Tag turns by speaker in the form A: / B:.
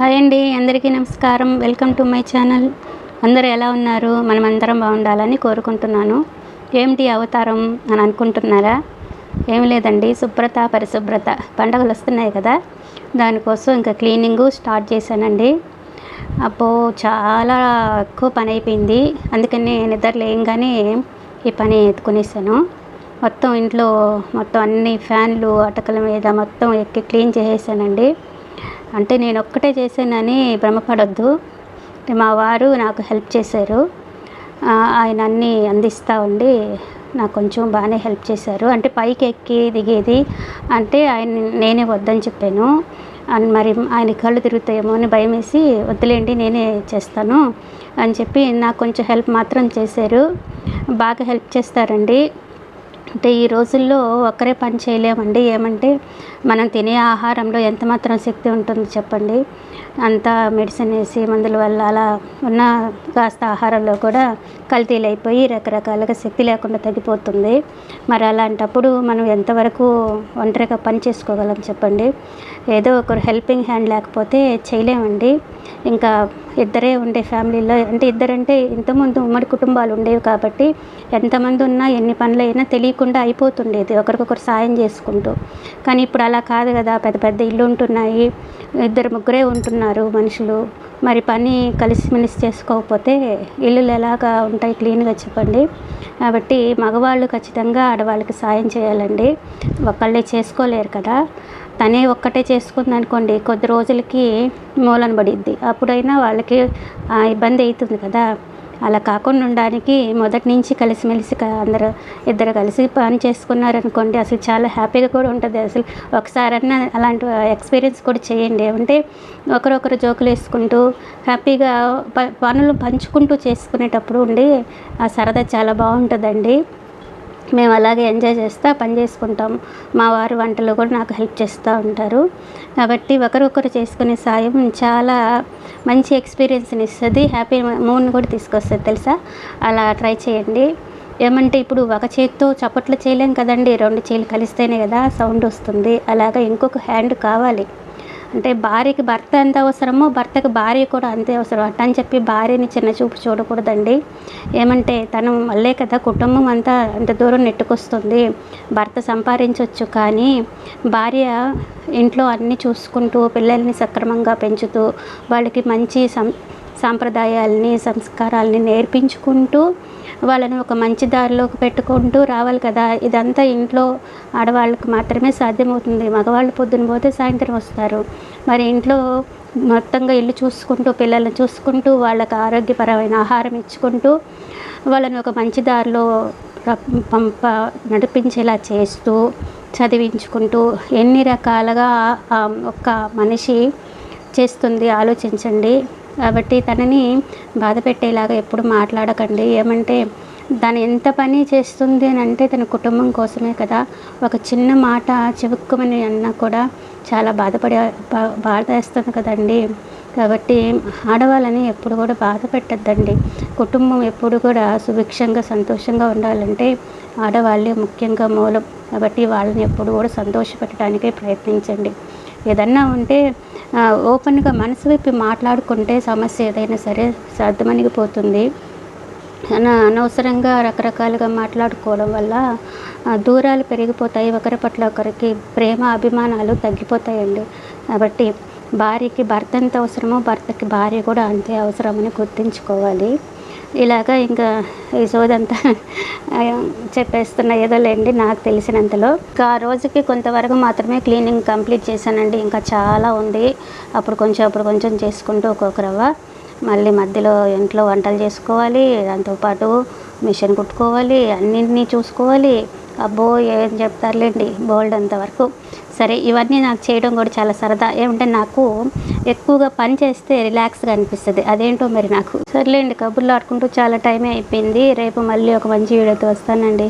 A: Hi అండి అందరికీ నమస్కారం. Welcome to my channel. అందరూ ఎలా ఉన్నారు? మనం అందరం బాగుండాలని కోరుకుంటున్నాను. ఏమిటి అవతారం అని అనుకుంటున్నారా? ఏమి లేదండి శుభ్రత పరిశుభ్రత. పండగలు వస్తున్నాయి కదా. దానికోసం ఇంకా క్లీనింగు స్టార్ట్ చేశానండి. అప్పుడు చాలా ఎక్కువ పని అయిపోయింది. అందుకని నిద్ర లేయంగానే ఈ పని ఎత్తుకునేసాను. మొత్తం ఇంట్లో మొత్తం అన్ని ఫ్యాన్లు అటకల మీద మొత్తం ఎక్కి క్లీన్ చేసేసానండి. అంటే నేను ఒక్కటే చేశానని భ్రమపడొద్దు. అంటే మా వారు నాకు హెల్ప్ చేశారు. ఆయన అన్నీ అందిస్తూ ఉండి నాకు కొంచెం బాగానే హెల్ప్ చేశారు. అంటే పైకి ఎక్కి దిగేది అంటే ఆయన నేనే వద్దని చెప్పాను. అండ్ మరి ఆయన కళ్ళు తిరుగుతాయేమో అని భయం వేసి వద్దులేండి నేనే చేస్తాను అని చెప్పి నాకు కొంచెం హెల్ప్ మాత్రం చేశారు. బాగా హెల్ప్ చేస్తారండి. అంటే ఈ రోజుల్లో ఒక్కరే పని చేయలేమండి. ఏమంటే మనం తినే ఆహారంలో ఎంత మాత్రం శక్తి ఉంటుంది చెప్పండి. అంతా మెడిసిన్ వేసి మందుల వల్ల అలా ఉన్న కాస్త ఆహారంలో కూడా కల్తీలు అయిపోయి రకరకాలుగా శక్తి లేకుండా తగ్గిపోతుంది. మరి అలాంటప్పుడు మనం ఎంతవరకు ఒంటరిగా పని చేసుకోగలం చెప్పండి. ఏదో ఒకరు హెల్పింగ్ హ్యాండ్ లేకపోతే చేయలేమండి. ఇంకా ఇద్దరే ఉండే ఫ్యామిలీలో అంటే ఇద్దరంటే ఇంతకుముందు ఉమ్మడి కుటుంబాలు ఉండేవి కాబట్టి ఎంతమంది ఉన్నా ఎన్ని పనులు అయినా తెలియకుండా అయిపోతుండేది. ఒకరికొకరు సాయం చేసుకుంటూ. కానీ ఇప్పుడు అలా కాదు కదా. పెద్ద పెద్ద ఇల్లు ఉంటున్నాయి ఇద్దరు ముగ్గురే ఉంటున్నారు మనుషులు. మరి పని కలిసిమెలిసి చేసుకోకపోతే ఇల్లులు ఎలాగా ఉంటాయి క్లీన్గా చెప్పండి. కాబట్టి మగవాళ్ళు ఖచ్చితంగా ఆడవాళ్ళకి సాయం చేయాలండి. ఒకళ్ళే చేసుకోలేరు కదా. తనే ఒక్కటే చేసుకుంది అనుకోండి కొద్ది రోజులకి మూలన పడిద్ది. అప్పుడైనా వాళ్ళకి ఇబ్బంది అవుతుంది కదా. అలా కాకుండా ఉండడానికి మొదటి నుంచి కలిసిమెలిసి అందరూ ఇద్దరు కలిసి పని చేసుకున్నారనుకోండి అసలు చాలా హ్యాపీగా కూడా ఉంటుంది. అసలు ఒకసారన్నా అలాంటి ఎక్స్పీరియన్స్ కూడా చేయండి. అంటే ఒకరొకరు జోకులు వేసుకుంటూ హ్యాపీగా ప పనులు పంచుకుంటూ చేసుకునేటప్పుడు ఉండి ఆ సరదా చాలా బాగుంటుందండి. మేము అలాగే ఎంజాయ్ చేస్తూ పని చేసుకుంటాం. మా వారు వంటలు కూడా నాకు హెల్ప్ చేస్తూ ఉంటారు. కాబట్టి ఒకరొకరు చేసుకునే సాయం చాలా మంచి ఎక్స్పీరియన్స్ని ఇస్తుంది. హ్యాపీ మూడ్ని కూడా తీసుకొస్తుంది తెలుసా? అలా ట్రై చేయండి. ఏమంటే ఇప్పుడు ఒక చేతితో చప్పట్లు చేయలేం కదండి. రెండు చేతులు కలిస్తేనే కదా సౌండ్ వస్తుంది. అలాగా ఇంకొక హ్యాండ్ కావాలి. అంటే భార్యకి భర్త ఎంత అవసరమో భర్తకి భార్య కూడా అంతే అవసరం. అట్ట అని చెప్పి భార్యని చిన్న చూపు చూడకూడదండి. ఏమంటే తను వల్లే కదా కుటుంబం అంతా అంత దూరం నెట్టుకొస్తుంది. భర్త సంపాదించవచ్చు కానీ భార్య ఇంట్లో అన్నీ చూసుకుంటూ పిల్లల్ని సక్రమంగా పెంచుతూ వాళ్ళకి మంచి సం సాంప్రదాయాల్ని సంస్కారాల్ని నేర్పించుకుంటూ వాళ్ళని ఒక మంచి దారిలోకి పెట్టుకుంటూ రావాలి కదా. ఇదంతా ఇంట్లో ఆడవాళ్ళకి మాత్రమే సాధ్యమవుతుంది. మగవాళ్ళు పొద్దున పోతే సాయంత్రం వస్తారు. మరి ఇంట్లో మొత్తంగా ఇల్లు చూసుకుంటూ పిల్లల్ని చూసుకుంటూ వాళ్ళకి ఆరోగ్యపరమైన ఆహారం ఇచ్చుకుంటూ వాళ్ళని ఒక మంచి దారిలో పంప నడిపించేలా చేస్తూ చదివించుకుంటూ ఎన్ని రకాలుగా ఆ ఒక్క మనిషి చేస్తుంది ఆలోచించండి. కాబట్టి తనని బాధ పెట్టేలాగా ఎప్పుడు మాట్లాడకండి. ఏమంటే తను ఎంత పని చేస్తుంది అని అంటే తన కుటుంబం కోసమే కదా. ఒక చిన్న మాట చివుక్కుమని అన్నా కూడా చాలా బాధపడే బా- బాధ వేస్తుంది కదండి. కాబట్టి ఆడవాళ్ళని ఎప్పుడు కూడా బాధ పెట్టద్దండి. కుటుంబం ఎప్పుడు కూడా సుభిక్షంగా సంతోషంగా ఉండాలంటే ఆడవాళ్ళే ముఖ్యంగా మూలం. కాబట్టి వాళ్ళని ఎప్పుడు కూడా సంతోషపెట్టడానికే ప్రయత్నించండి. ఏదన్నా ఉంటే ఓపెన్గా మనసు విప్పి మాట్లాడుకుంటే సమస్య ఏదైనా సరే సర్దమణిగిపోతుంది అనవసరంగా రకరకాలుగా మాట్లాడుకోవడం వల్ల దూరాలు పెరిగిపోతాయి ఒకరి పట్ల ఒకరికి ప్రేమ అభిమానాలు తగ్గిపోతాయండి. కాబట్టి భార్యకి భర్త ఎంత అవసరమో భర్తకి భార్య కూడా అంతే అవసరమని గుర్తుంచుకోవాలి. ఇలాగా ఇంకా ఈ సోదంతా చెప్పేస్తున్న ఏదో లేండి నాకు తెలిసినంతలో. ఇంకా ఆ రోజుకి కొంతవరకు మాత్రమే క్లీనింగ్ కంప్లీట్ చేశానండి. ఇంకా చాలా ఉంది. అప్పుడు కొంచెం అప్పుడు కొంచెం చేసుకుంటూ ఒక్కొక్క రవ్వ మళ్ళీ మధ్యలో ఇంట్లో వంటలు చేసుకోవాలి. దాంతోపాటు మిషన్ కుట్టుకోవాలి. అన్నింటినీ చూసుకోవాలి. అబ్బో ఏం చెప్తారులేండి బోల్డ్ అంతవరకు సరే ఇవన్నీ నాకు చేయడం కూడా చాలా సరదా. ఏమంటే నాకు ఎక్కువగా పని చేస్తే రిలాక్స్గా అనిపిస్తుంది. అదేంటో మరి నాకు. సర్లేండి కబుర్లు ఆడుకుంటూ చాలా టైమే అయిపోయింది. రేపు మళ్ళీ ఒక మంచి వీడియోతో వస్తానండి.